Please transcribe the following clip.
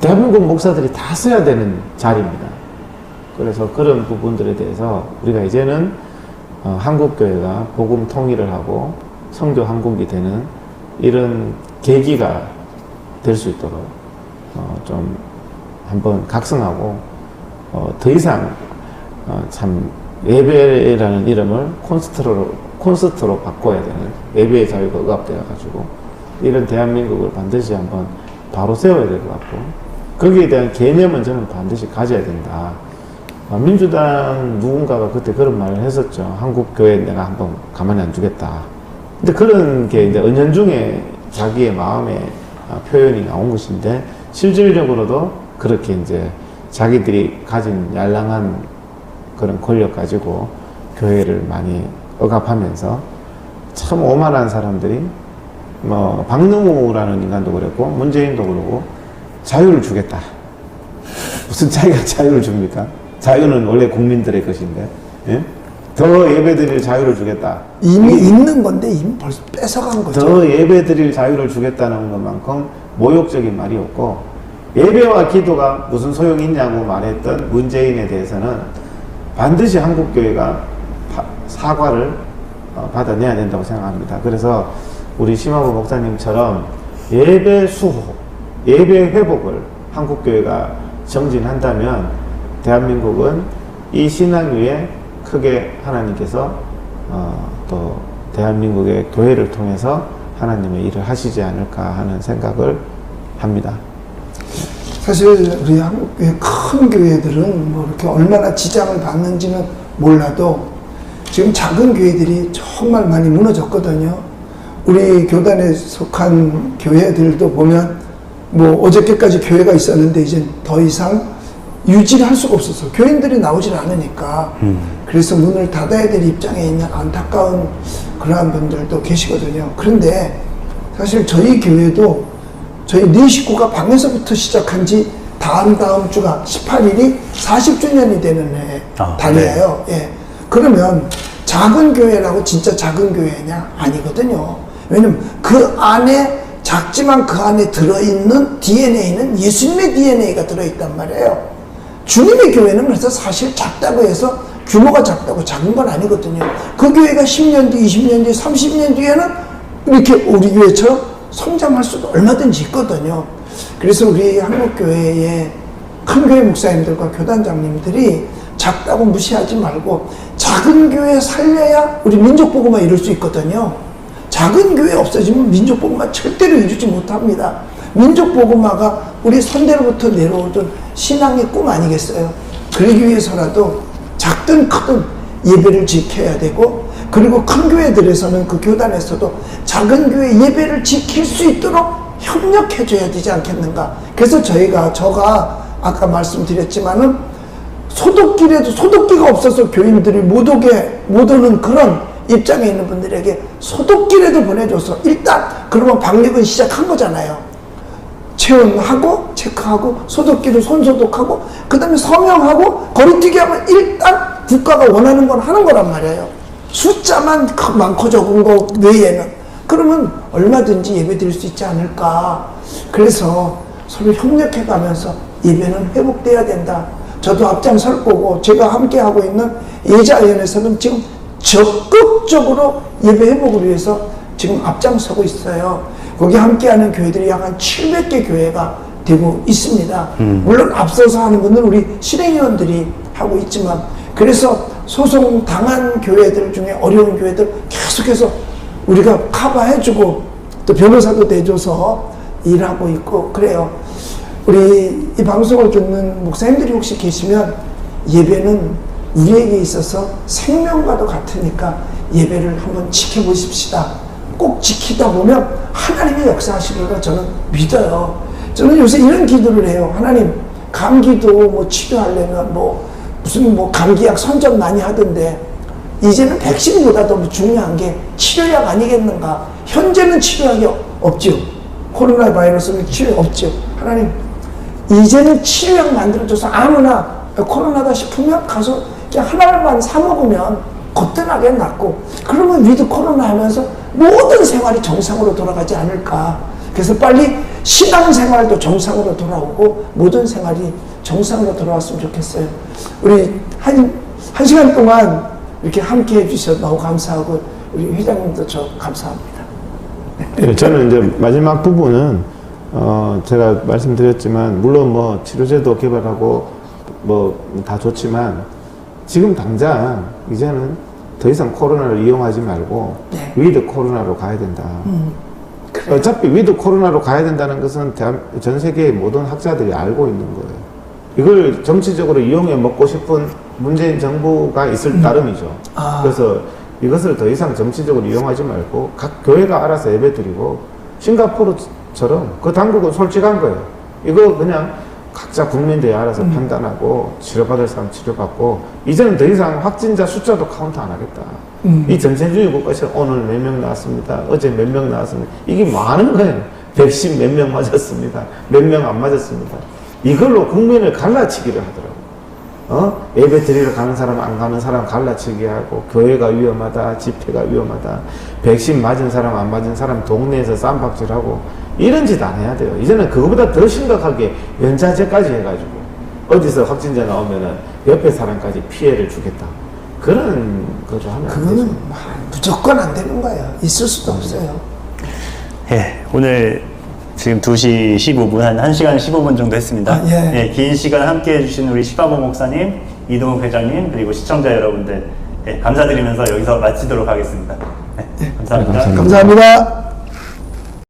대한민국 목사들이 다 써야 되는 자리입니다. 그래서 그런 부분들에 대해서 우리가 이제는 어, 한국교회가 복음 통일을 하고 성교 한국이 되는 이런 계기가 될 수 있도록 어, 좀 한번 각성하고 어, 더 이상 어, 참 예배라는 이름을 콘스트로 콘스트로 바꿔야 되는 예배의 자유가 억압되어 가지고 이런 대한민국을 반드시 한번 바로 세워야 될 것 같고 거기에 대한 개념은 저는 반드시 가져야 된다. 아, 민주당 누군가가 그때 그런 말을 했었죠. 한국 교회 내가 한번 가만히 안 두겠다. 근데 그런 게 이제 은연중에 자기의 마음의 아, 표현이 나온 것인데 실질적으로도 그렇게 이제 자기들이 가진 양랑한 그런 권력 가지고 교회를 많이 억압하면서 참 오만한 사람들이 뭐 박능우라는 인간도 그랬고 문재인도 그러고 자유를 주겠다. 무슨 자기가 자유를 줍니까? 자유는 원래 국민들의 것인데 예? 더 예배드릴 자유를 주겠다. 이미 있는 건데 이미 벌써 뺏어간 거죠. 더 예배드릴 자유를 주겠다는 것만큼 모욕적인 말이 없고 예배와 기도가 무슨 소용이 있냐고 말했던 문재인에 대해서는 반드시 한국교회가 바- 사과를 어, 받아내야 된다고 생각합니다. 그래서 우리 심화부 목사님처럼 예배 수호, 예배 회복을 한국교회가 정진한다면 대한민국은 이 신앙 위에 크게 하나님께서 어, 또 대한민국의 교회를 통해서 하나님의 일을 하시지 않을까 하는 생각을 합니다. 사실 우리 한국 교회 큰 교회들은 뭐 이렇게 얼마나 지장을 받는지는 몰라도 지금 작은 교회들이 정말 많이 무너졌거든요. 우리 교단에 속한 교회들도 보면 뭐 어저께까지 교회가 있었는데 이제 더 이상 유지를 할 수가 없어서 교인들이 나오질 않으니까 그래서 문을 닫아야 될 입장에 있는 안타까운 그러한 분들도 계시거든요. 그런데 사실 저희 교회도 저희 네 식구가 방에서부터 시작한 지 다음 다음 주가 18일이 40주년이 되는 해 아, 달이에요. 예. 그러면 작은 교회라고 진짜 작은 교회냐? 아니거든요. 왜냐면 그 안에 작지만 그 안에 들어있는 DNA는 예수님의 DNA가 들어있단 말이에요. 주님의 교회는 그래서 사실 작다고 해서 규모가 작다고 작은 건 아니거든요. 그 교회가 10년 뒤, 20년 뒤, 30년 뒤에는 이렇게 우리 교회처럼 성장할 수도 얼마든지 있거든요. 그래서 우리 한국교회의 큰 교회 목사님들과 교단장님들이 작다고 무시하지 말고 작은 교회 살려야 우리 민족 보고만 이룰 수 있거든요. 작은 교회 없어지면 민족보고마 절대로 이루지 못합니다. 민족보고마가 우리 선대로부터 내려오던 신앙의 꿈 아니겠어요? 그러기 위해서라도 작든 크든 예배를 지켜야 되고 그리고 큰 교회들에서는 그 교단에서도 작은 교회 예배를 지킬 수 있도록 협력해줘야 되지 않겠는가. 그래서 저희가 저가 아까 말씀드렸지만은 소독길에도 소독기가 없어서 교인들이 못 오게 못 오는 그런 입장에 있는 분들에게 소독길에도 보내줘서 일단 그러면 방역은 시작한 거잖아요. 체온하고 체크하고 소독기로 손 소독하고 그 다음에 서명하고 거리뛰기 하면 일단 국가가 원하는 건 하는 거란 말이에요. 숫자만 크- 많고 적은 거 외에는 그러면 얼마든지 예배 드릴 수 있지 않을까. 그래서 서로 협력해 가면서 예배는 회복돼야 된다. 저도 앞장설 거고 제가 함께 하고 있는 예자연에서는 지금 적극적으로 예배 회복을 위해서 지금 앞장서고 있어요. 거기 함께하는 교회들이 약 한 700개 교회가 되고 있습니다. 물론 앞서서 하는 분은 우리 실행위원들이 하고 있지만 그래서 소송 당한 교회들 중에 어려운 교회들 계속해서 우리가 커버해주고 또 변호사도 내줘서 일하고 있고 그래요. 우리 이 방송을 듣는 목사님들이 혹시 계시면 예배는 우리에게 있어서 생명과도 같으니까 예배를 한번 지켜보십시다. 꼭 지키다 보면 하나님의 역사하시리라 저는 믿어요. 저는 요새 이런 기도를 해요. 하나님, 감기도 뭐 치료하려면 뭐 무슨 뭐 감기약 선전 많이 하던데 이제는 백신보다도 중요한 게 치료약 아니겠는가? 현재는 치료약이 없죠. 코로나 바이러스는 치료 없죠. 하나님, 이제는 치료약 만들어줘서 아무나 코로나다 싶으면 가서 그냥 하나만 사 먹으면 거뜬하게 낫고 그러면 위드 코로나 하면서 모든 생활이 정상으로 돌아가지 않을까. 그래서 빨리 신앙생활도 정상으로 돌아오고 모든 생활이 정상으로 돌아왔으면 좋겠어요. 우리 한, 한 시간 동안 이렇게 함께 해주셔서 너무 감사하고 우리 회장님도 저 감사합니다. 예, 저는 이제 마지막 부분은 어 제가 말씀드렸지만 물론 뭐 치료제도 개발하고 뭐 다 좋지만 지금 당장 이제는 더 이상 코로나를 이용하지 말고 네. 위드 코로나로 가야 된다. 그래요. 어차피 위드 코로나로 가야 된다는 것은 대한, 전 세계의 모든 학자들이 알고 있는 거예요. 이걸 정치적으로 이용해 먹고 싶은 문재인 정부가 있을 따름이죠. 아. 그래서 이것을 더 이상 정치적으로 이용하지 말고 각 교회가 알아서 예배 드리고 싱가포르처럼 그 당국은 솔직한 거예요. 이거 그냥 각자 국민들이 알아서 판단하고 치료받을 사람 치료받고 이제는 더 이상 확진자 숫자도 카운트 안 하겠다. 이 전체주의 국가처럼 오늘 몇 명 나왔습니다. 어제 몇 명 나왔습니다. 이게 많은 거예요. 백신 몇 명 맞았습니다. 몇 명 안 맞았습니다. 이걸로 국민을 갈라치기를 하더라고요. 어? 예배 드리러 가는 사람, 안 가는 사람 갈라치기 하고, 교회가 위험하다, 집회가 위험하다, 백신 맞은 사람, 안 맞은 사람 동네에서 쌈박질하고, 이런 짓 안 해야 돼요. 이제는 그거보다 더 심각하게 연자제까지 해가지고, 어디서 확진자 나오면은 옆에 사람까지 피해를 주겠다. 그런 하면 되죠. 그거는 뭐 무조건 안 되는 거예요. 있을 수도 없어요. 예, 오늘 지금 2시 15분, 한 1시간 15분 정도 했습니다. 아, 예. 긴 시간 함께 해주신 우리 시바보 목사님, 이동욱 회장님, 그리고 시청자 여러분들, 예, 감사드리면서 여기서 마치도록 하겠습니다. 네, 감사합니다. 감사합니다. 감사합니다.